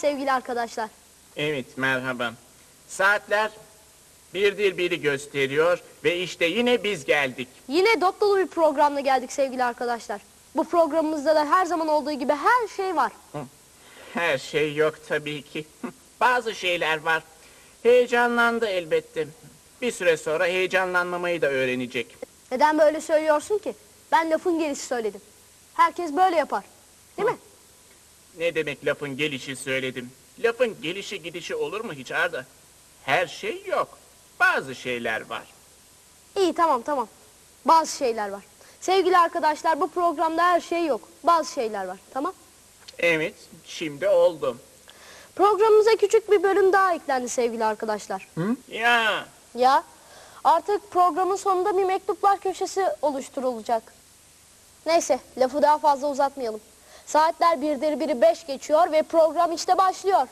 Sevgili arkadaşlar. Evet merhaba. Saatler birdir biri gösteriyor ve işte yine biz geldik. Yine dop dolu bir programla geldik sevgili arkadaşlar. Bu programımızda da her zaman olduğu gibi her şey var. Her şey yok tabii ki. Bazı şeyler var. Heyecanlandı elbette. Bir süre sonra heyecanlanmamayı da öğrenecek. Neden böyle söylüyorsun ki? Ben lafın gelişi söyledim. Herkes böyle yapar. Ne demek lafın gelişi söyledim. Lafın gelişi gidişi olur mu hiç Arda? Her şey yok. Bazı şeyler var. İyi tamam tamam. Bazı şeyler var. Sevgili arkadaşlar bu programda her şey yok. Bazı şeyler var. Tamam. Evet, şimdi oldu. Programımıza küçük bir bölüm daha eklendi sevgili arkadaşlar. Ya, Ya artık programın sonunda bir mektuplar köşesi oluşturulacak. Neyse lafı daha fazla uzatmayalım. Saatler birdir biri beş geçiyor ve program işte başlıyor.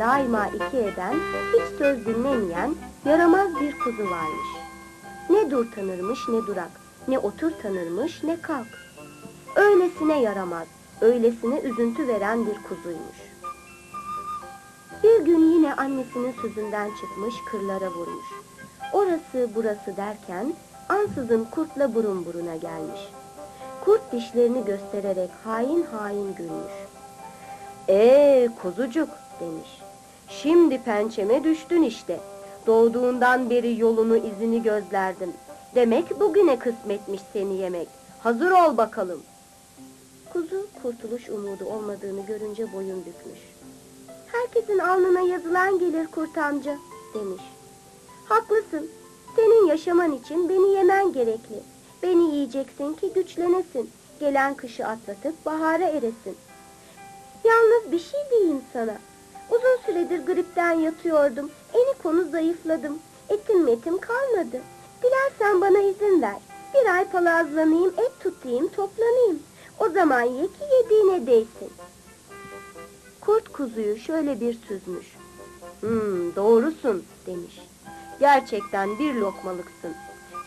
Daima iki eden, hiç söz dinlemeyen, yaramaz bir kuzu varmış. Ne dur tanırmış ne durak, ne otur tanırmış ne kalk. Öylesine yaramaz, öylesine üzüntü veren bir kuzuymuş. Bir gün yine annesinin sözünden çıkmış kırlara vurmuş. Orası burası derken ansızın kurtla burun buruna gelmiş. Kurt dişlerini göstererek hain hain gülmüş. Ee kuzucuk demiş. Şimdi pençeme düştün işte. Doğduğundan beri yolunu izini gözlerdim. Demek bugüne kısmetmiş seni yemek. Hazır ol bakalım. Kuzu kurtuluş umudu olmadığını görünce boyun bükmüş. Herkesin alnına yazılan gelir kurt amca demiş. Haklısın. Senin yaşaman için beni yemen gerekli. Beni yiyeceksin ki güçlenesin. Gelen kışı atlatıp bahara eresin. Yalnız bir şey diyeyim sana. Uzun süredir gripten yatıyordum. Eni konu zayıfladım. Etim metim kalmadı. Dilersen bana izin ver. Bir ay palazlanayım, et tutayım, toplanayım. O zaman ye ki yediğine değsin. Kurt kuzuyu şöyle bir süzmüş. Hmm, doğrusun demiş. Gerçekten bir lokmalıksın.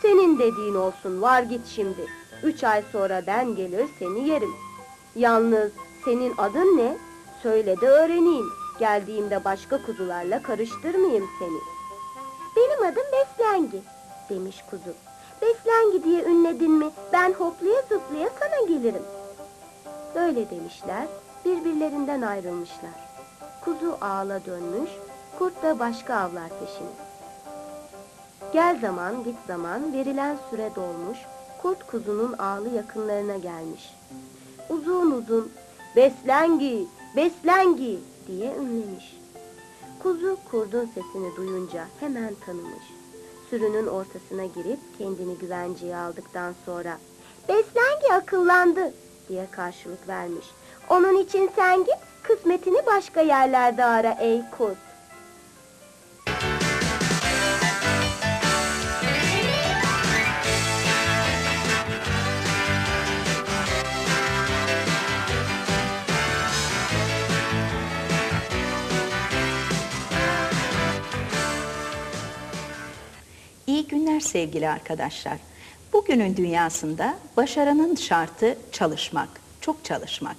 Senin dediğin olsun var git şimdi. Üç ay sonra ben gelir seni yerim. Yalnız senin adın ne? Söyle de öğreneyim. Geldiğimde başka kuzularla karıştırmayayım seni. Benim adım Beslengi demiş kuzu. Beslengi diye ünledin mi ben hoplaya zıplaya sana gelirim. Böyle demişler, birbirlerinden ayrılmışlar. Kuzu ağla dönmüş, kurt da başka avlar peşine. Gel zaman git zaman verilen süre dolmuş, kurt kuzunun ağlı yakınlarına gelmiş. Uzun uzun beslengi, beslengi diye ünlemiş. Kuzu kurdun sesini duyunca hemen tanımış. Sürünün ortasına girip kendini güvenceye aldıktan sonra beslengi akıllandı diye karşılık vermiş. Onun için sen git kısmetini başka yerlerde ara ey kurt. Günler sevgili arkadaşlar. Bugünün dünyasında başarının şartı çalışmak, çok çalışmak.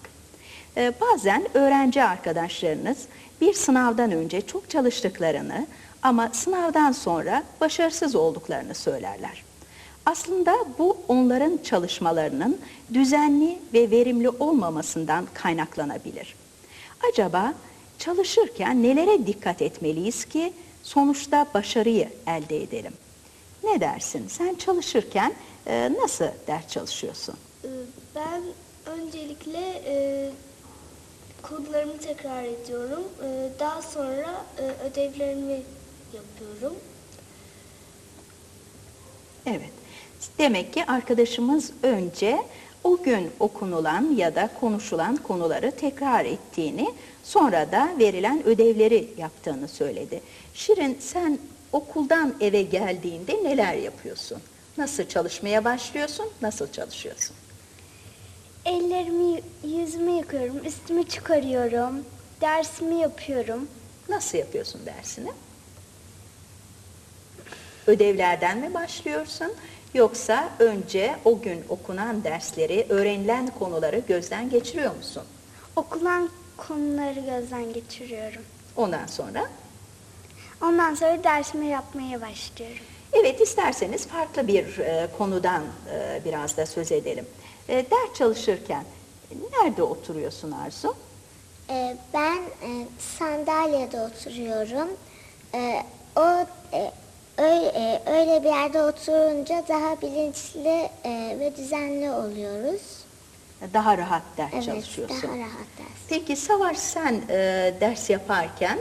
Ee, bazen öğrenci arkadaşlarınız bir sınavdan önce çok çalıştıklarını ama sınavdan sonra başarısız olduklarını söylerler. Aslında bu onların çalışmalarının düzenli ve verimli olmamasından kaynaklanabilir. Acaba çalışırken nelere dikkat etmeliyiz ki sonuçta başarıyı elde edelim? Ne dersin? Sen çalışırken e, nasıl ders çalışıyorsun? Ee, Ben öncelikle e, kodlarımı tekrar ediyorum. Ee, Daha sonra e, ödevlerimi yapıyorum. Evet. Demek ki arkadaşımız önce o gün okunulan ya da konuşulan konuları tekrar ettiğini, sonra da verilen ödevleri yaptığını söyledi. Şirin sen okuldan eve geldiğinde neler yapıyorsun? Nasıl çalışmaya başlıyorsun? Nasıl çalışıyorsun? Ellerimi, yüzümü yıkıyorum, üstümü çıkarıyorum, dersimi yapıyorum. Nasıl yapıyorsun dersini? Ödevlerden mi başlıyorsun? Yoksa önce o gün okunan dersleri, öğrenilen konuları gözden geçiriyor musun? Okulan konuları gözden geçiriyorum. Ondan sonra Ondan sonra dersimi yapmaya başlıyorum. Evet isterseniz farklı bir e, konudan e, biraz da söz edelim. E, ders çalışırken nerede oturuyorsun Arzu? Ee, Ben e, sandalyede oturuyorum. Ee, O e, öyle, e, öyle bir yerde oturunca daha bilinçli e, ve düzenli oluyoruz. Daha rahat ders Evet, çalışıyorsun. daha rahat ders. Peki Savaş sen e, ders yaparken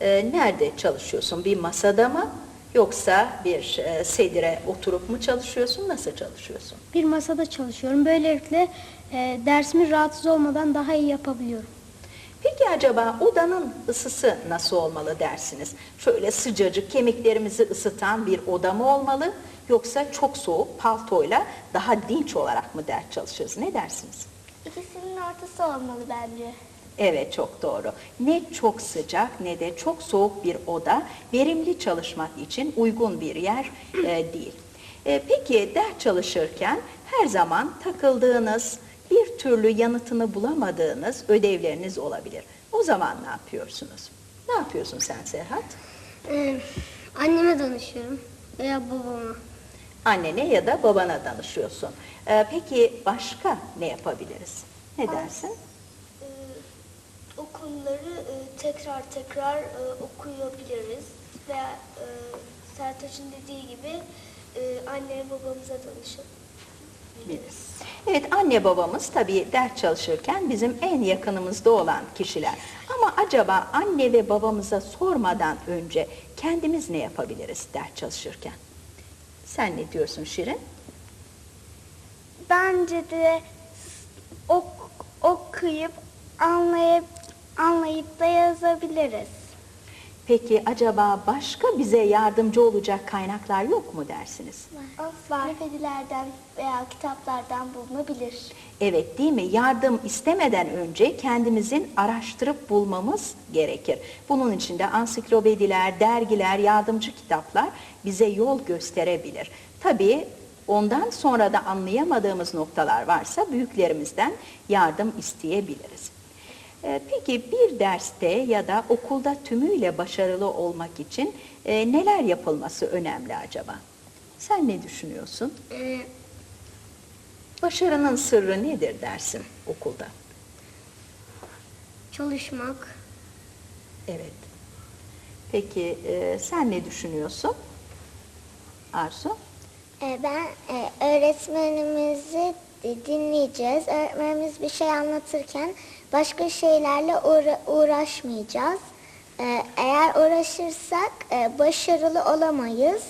e, nerede çalışıyorsun? Bir masada mı? Yoksa bir e, sedire oturup mu çalışıyorsun? Nasıl çalışıyorsun? Bir masada çalışıyorum. Böylelikle e, dersimi rahatsız olmadan daha iyi yapabiliyorum. Peki acaba odanın ısısı nasıl olmalı dersiniz? Şöyle sıcacık kemiklerimizi ısıtan bir oda mı olmalı? Yoksa çok soğuk paltoyla daha dinç olarak mı ders çalışırız? Ne dersiniz? İkisinin ortası olmalı bence. Evet çok doğru. Ne çok sıcak ne de çok soğuk bir oda verimli çalışmak için uygun bir yer e, değil. E, peki ders çalışırken her zaman takıldığınız, bir türlü yanıtını bulamadığınız ödevleriniz olabilir. O zaman ne yapıyorsunuz? Ne yapıyorsun sen Serhat? Ee, Anneme danışıyorum veya babama. Annene ya da babana danışıyorsun. E, peki başka ne yapabiliriz? Ne dersin? O konuları e, tekrar tekrar e, okuyabiliriz. Veya e, Sertaç'ın dediği gibi e, anne babamıza danışabiliriz. Evet anne babamız tabii ders çalışırken bizim en yakınımızda olan kişiler. Ama acaba anne ve babamıza sormadan önce kendimiz ne yapabiliriz ders çalışırken? Sen ne diyorsun Şirin? Bence de ok, okuyup anlayıp anlayıp da yazabiliriz. Peki acaba başka bize yardımcı olacak kaynaklar yok mu dersiniz? Ansiklopedilerden veya kitaplardan bulunabilir. Evet değil mi? Yardım istemeden önce kendimizin araştırıp bulmamız gerekir. Bunun için de ansiklopediler, dergiler, yardımcı kitaplar bize yol gösterebilir. Tabii ondan sonra da anlayamadığımız noktalar varsa büyüklerimizden yardım isteyebiliriz. Ee, Peki bir derste ya da okulda tümüyle başarılı olmak için e, neler yapılması önemli acaba? Sen ne düşünüyorsun? Başarının sırrı nedir dersin okulda? Çalışmak. Evet. Peki e, sen ne düşünüyorsun? Arzu? Ee, Ben e, öğretmenimizi dinleyeceğiz. Öğretmenimiz bir şey anlatırken başka şeylerle uğra- uğraşmayacağız. Ee, Eğer uğraşırsak e, başarılı olamayız.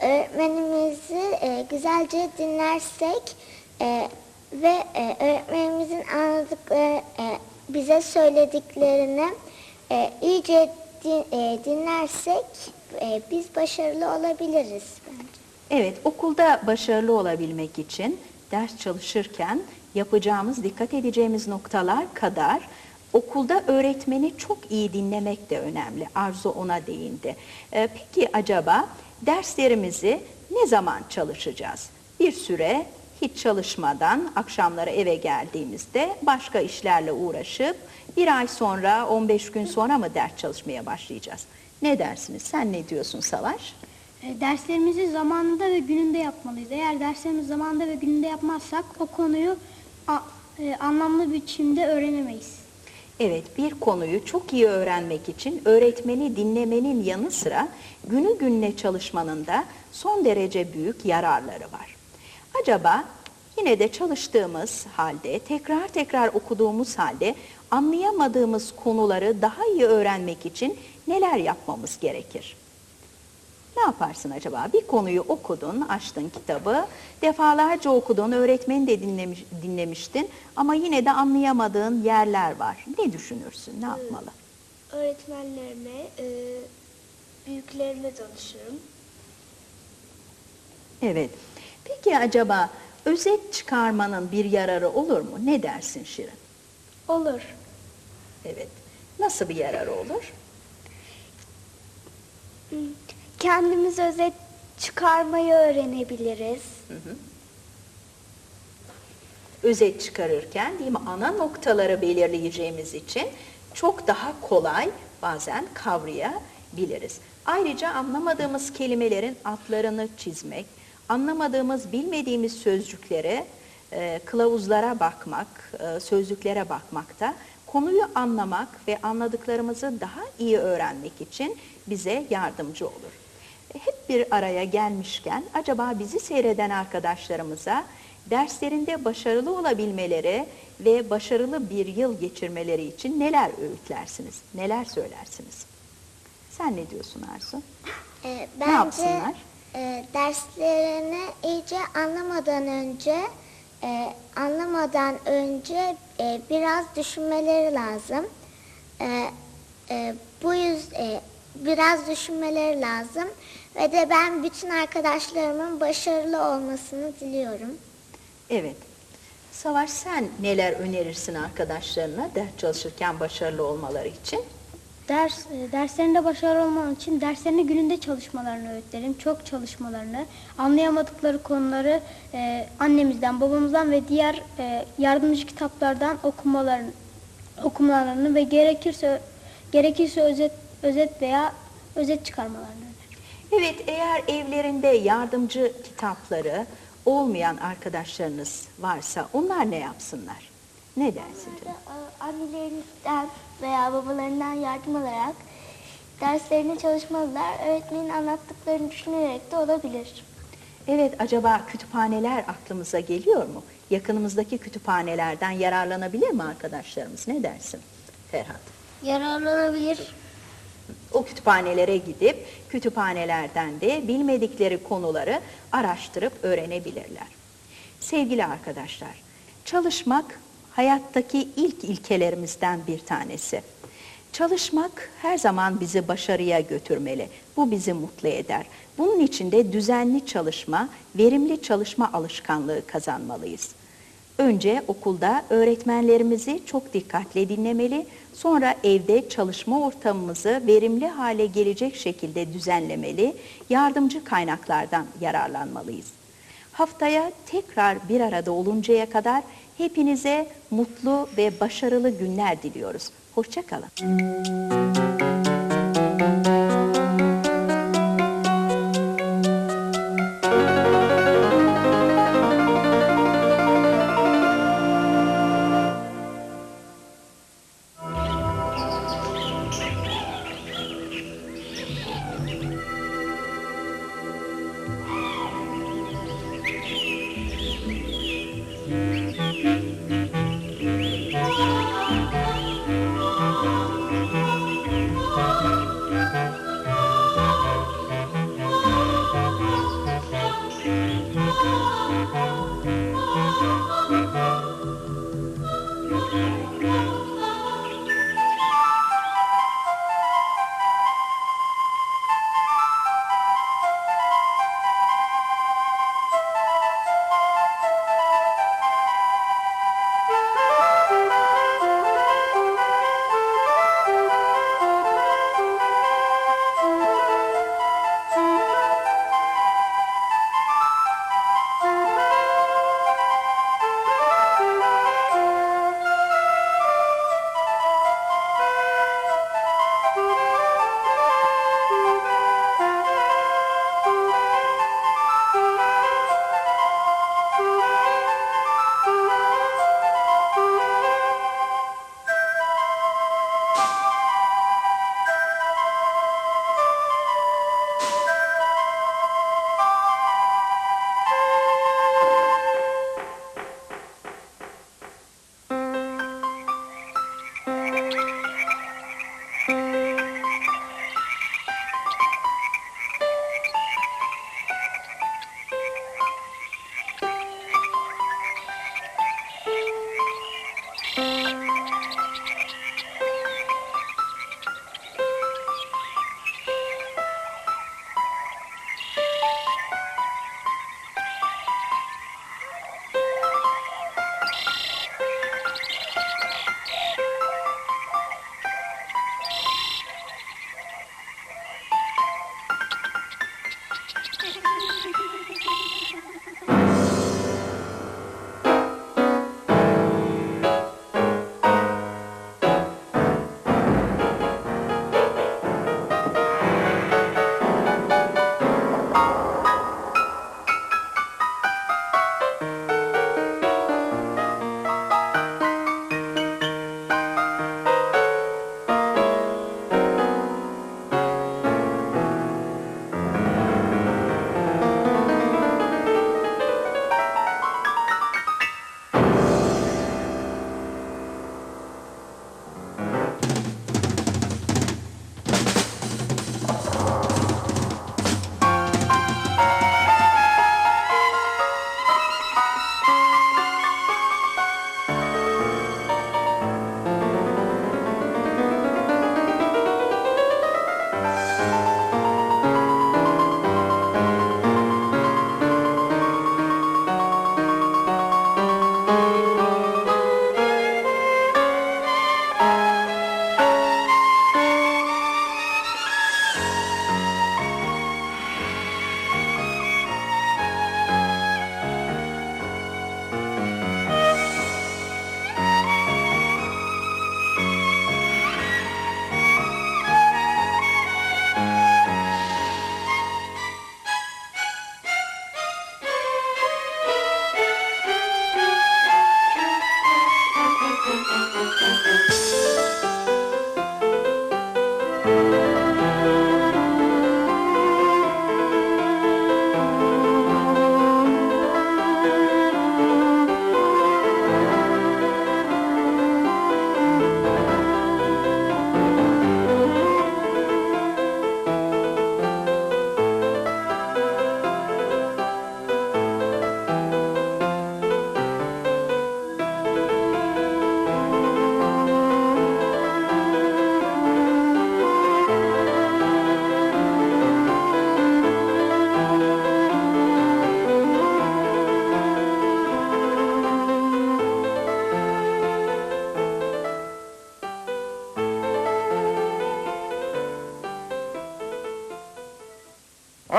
Öğretmenimizi e, güzelce dinlersek e, ve e, öğretmenimizin anladıkları, e, bize söylediklerini e, iyice din- e, dinlersek e, biz başarılı olabiliriz bence. Evet, okulda başarılı olabilmek için ders çalışırken yapacağımız, dikkat edeceğimiz noktalar kadar okulda öğretmeni çok iyi dinlemek de önemli. Arzu ona değindi. Ee, peki acaba derslerimizi ne zaman çalışacağız? Bir süre hiç çalışmadan akşamları eve geldiğimizde başka işlerle uğraşıp bir ay sonra 15 gün sonra mı ders çalışmaya başlayacağız? Ne dersiniz? Sen ne diyorsun Savaş? E, derslerimizi zamanında ve gününde yapmalıyız. Eğer derslerimizi zamanında ve gününde yapmazsak o konuyu e, anlamlı biçimde öğrenemeyiz. Evet, bir konuyu çok iyi öğrenmek için öğretmeni dinlemenin yanı sıra günü gününe çalışmanın da son derece büyük yararları var. Acaba yine de çalıştığımız halde, tekrar tekrar okuduğumuz halde anlayamadığımız konuları daha iyi öğrenmek için neler yapmamız gerekir? Ne yaparsın acaba? Bir konuyu okudun, açtın kitabı, defalarca okudun, öğretmeni de dinlemiş, dinlemiştin ama yine de anlayamadığın yerler var. Ne düşünürsün, ne yapmalı? Öğretmenlerime, e, büyüklerime danışırım. Evet. Peki acaba özet çıkarmanın bir yararı olur mu? Ne dersin Şirin? Olur. Evet. Nasıl bir yararı olur? Kendimiz özet çıkarmayı öğrenebiliriz. özet çıkarırken değil mi ana noktaları belirleyeceğimiz için çok daha kolay bazen kavrayabiliriz. Ayrıca anlamadığımız kelimelerin altlarını çizmek, anlamadığımız, bilmediğimiz sözcüklere, e, kılavuzlara bakmak, e, sözlüklere bakmakta konuyu anlamak ve anladıklarımızı daha iyi öğrenmek için bize yardımcı olur. Hep bir araya gelmişken acaba bizi seyreden arkadaşlarımıza derslerinde başarılı olabilmeleri ve başarılı bir yıl geçirmeleri için neler öğütlersiniz, neler söylersiniz? Sen ne diyorsun Arzu? E, Ne yapsınlar? e, derslerini iyice anlamadan önce e, anlamadan önce e, biraz düşünmeleri lazım. E, e, bu yüz e, biraz düşünmeleri lazım ve de ben bütün arkadaşlarımın başarılı olmasını diliyorum. Evet. Savaş sen neler önerirsin arkadaşlarına ders çalışırken başarılı olmaları için? Ders e, derslerinde başarılı olman için derslerini gününde çalışmalarını öğütlerim. Çok çalışmalarını, anlayamadıkları konuları e, annemizden, babamızdan ve diğer e, yardımcı kitaplardan okumalarını, okumalarını ve gerekirse gerekirse özet özet veya özet çıkarmalarını öneririm. Evet, eğer evlerinde yardımcı kitapları olmayan arkadaşlarınız varsa onlar ne yapsınlar? Ne dersin canım? Annelerinden veya babalarından yardım alarak derslerini çalışmalılar. Öğretmenin anlattıklarını düşünerek de olabilir. Evet, acaba kütüphaneler aklımıza geliyor mu? Yakınımızdaki kütüphanelerden yararlanabilir mi arkadaşlarımız? Ne dersin Ferhat? Yararlanabilir. O kütüphanelere gidip kütüphanelerden de bilmedikleri konuları araştırıp öğrenebilirler. Sevgili arkadaşlar, çalışmak hayattaki ilk ilkelerimizden bir tanesi. Çalışmak her zaman bizi başarıya götürmeli. Bu bizi mutlu eder. Bunun için de düzenli çalışma, verimli çalışma alışkanlığı kazanmalıyız. Önce okulda öğretmenlerimizi çok dikkatle dinlemeli, sonra evde çalışma ortamımızı verimli hale gelecek şekilde düzenlemeli, yardımcı kaynaklardan yararlanmalıyız. Haftaya tekrar bir arada oluncaya kadar hepinize mutlu ve başarılı günler diliyoruz. Hoşçakalın.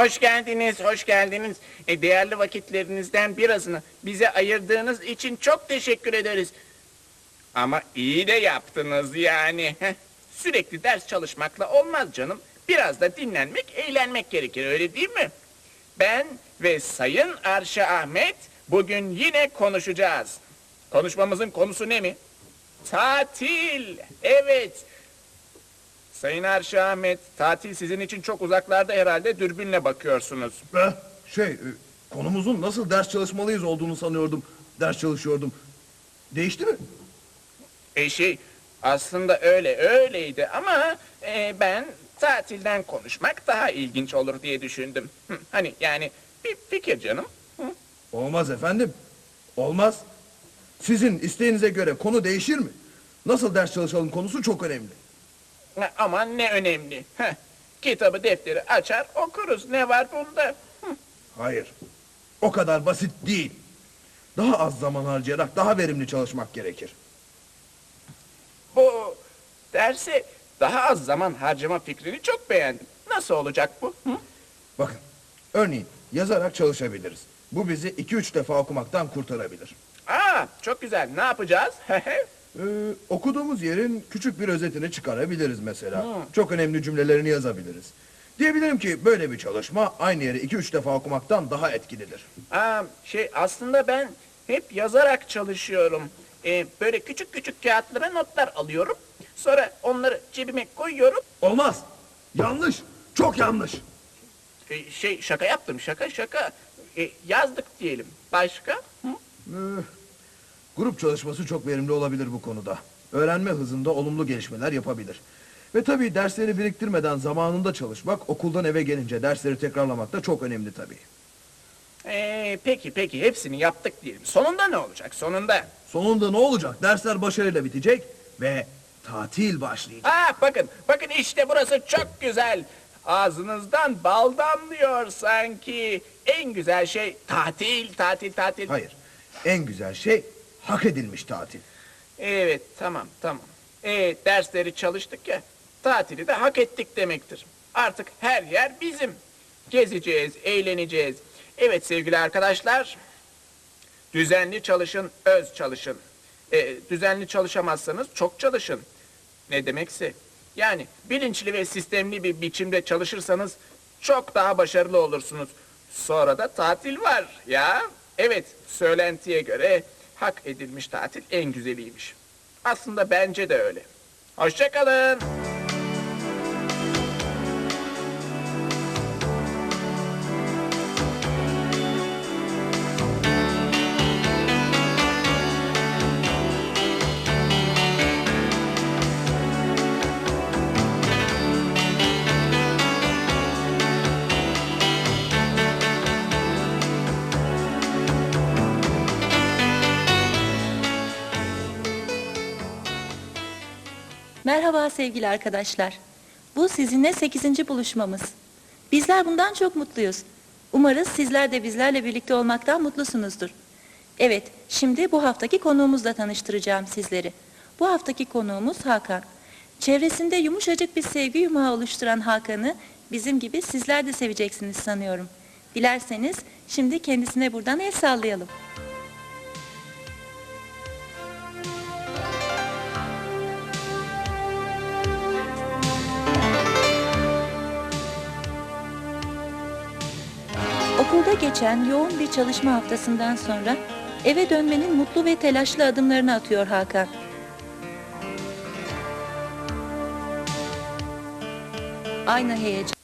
Hoş geldiniz, hoş geldiniz. E, değerli vakitlerinizden birazını bize ayırdığınız için çok teşekkür ederiz. Ama iyi de yaptınız yani. Heh, Sürekli ders çalışmakla olmaz canım. Biraz da dinlenmek, eğlenmek gerekir öyle değil mi? Ben ve Sayın Arşa Ahmet bugün yine konuşacağız. Konuşmamızın konusu ne mi? Tatil. Evet. Sayın Ahmet, tatil sizin için çok uzaklarda herhalde dürbünle bakıyorsunuz. Eh, şey, e, konumuzun nasıl ders çalışmalıyız olduğunu sanıyordum. Ders çalışıyordum. Değişti mi? E şey, aslında öyle öyleydi ama e, ben tatilden konuşmak daha ilginç olur diye düşündüm. Hı, hani yani bir fikir canım. Hı. Olmaz efendim. Olmaz. Sizin isteğinize göre konu değişir mi? Nasıl ders çalışalım konusu çok önemli. Ha, Ama ne önemli. Heh, kitabı defteri açar okuruz. Ne var bunda? Hı. Hayır. O kadar basit değil. Daha az zaman harcayarak daha verimli çalışmak gerekir. Bu derse daha az zaman harcama fikrini çok beğendim. Nasıl olacak bu? Hı? Bakın, örneğin yazarak çalışabiliriz. Bu bizi iki üç defa okumaktan kurtarabilir. Aa, çok güzel. Ne yapacağız? Ee, okuduğumuz yerin küçük bir özetini çıkarabiliriz mesela. Çok önemli cümlelerini yazabiliriz. Diyebilirim ki böyle bir çalışma aynı yeri iki üç defa okumaktan daha etkilidir. Aa, şey aslında ben hep yazarak çalışıyorum. Ee, böyle küçük küçük kağıtlara notlar alıyorum. Sonra onları cebime koyuyorum. Olmaz. Yanlış. Çok yanlış. Ee, şey şaka yaptım şaka şaka. Ee, yazdık diyelim. Başka? Hı? Ee, grup çalışması çok verimli olabilir bu konuda. Öğrenme hızında olumlu gelişmeler yapabilir. Ve tabii dersleri biriktirmeden zamanında çalışmak, okuldan eve gelince dersleri tekrarlamak da çok önemli tabii. Ee, peki peki hepsini yaptık diyelim. Sonunda ne olacak sonunda? Sonunda ne olacak? Dersler başarıyla bitecek ve tatil başlayacak. Aa, bakın bakın işte burası çok güzel. Ağzınızdan bal damlıyor sanki. En güzel şey tatil tatil tatil. Hayır. En güzel şey hak edilmiş tatil. Evet tamam tamam. Ee, dersleri çalıştık ya. Tatili de hak ettik demektir. Artık her yer bizim. Gezeceğiz, eğleneceğiz. Evet sevgili arkadaşlar. Düzenli çalışın, öz çalışın. Ee, düzenli çalışamazsanız çok çalışın. Ne demekse. Yani bilinçli ve sistemli bir biçimde çalışırsanız çok daha başarılı olursunuz. Sonra da tatil var ya. Evet, söylentiye göre hak edilmiş tatil en güzeliymiş. Aslında bence de öyle. Hoşçakalın. Sevgili arkadaşlar. Bu sizinle 8. buluşmamız. Bizler bundan çok mutluyuz. Umarız sizler de bizlerle birlikte olmaktan mutlusunuzdur. Evet, şimdi bu haftaki konuğumuzla tanıştıracağım sizleri. Bu haftaki konuğumuz Hakan. Çevresinde yumuşacık bir sevgi yumağı oluşturan Hakan'ı bizim gibi sizler de seveceksiniz sanıyorum. Dilerseniz şimdi kendisine buradan el sallayalım. Okulda geçen yoğun bir çalışma haftasından sonra eve dönmenin mutlu ve telaşlı adımlarını atıyor Hakan. Aynı heyecan.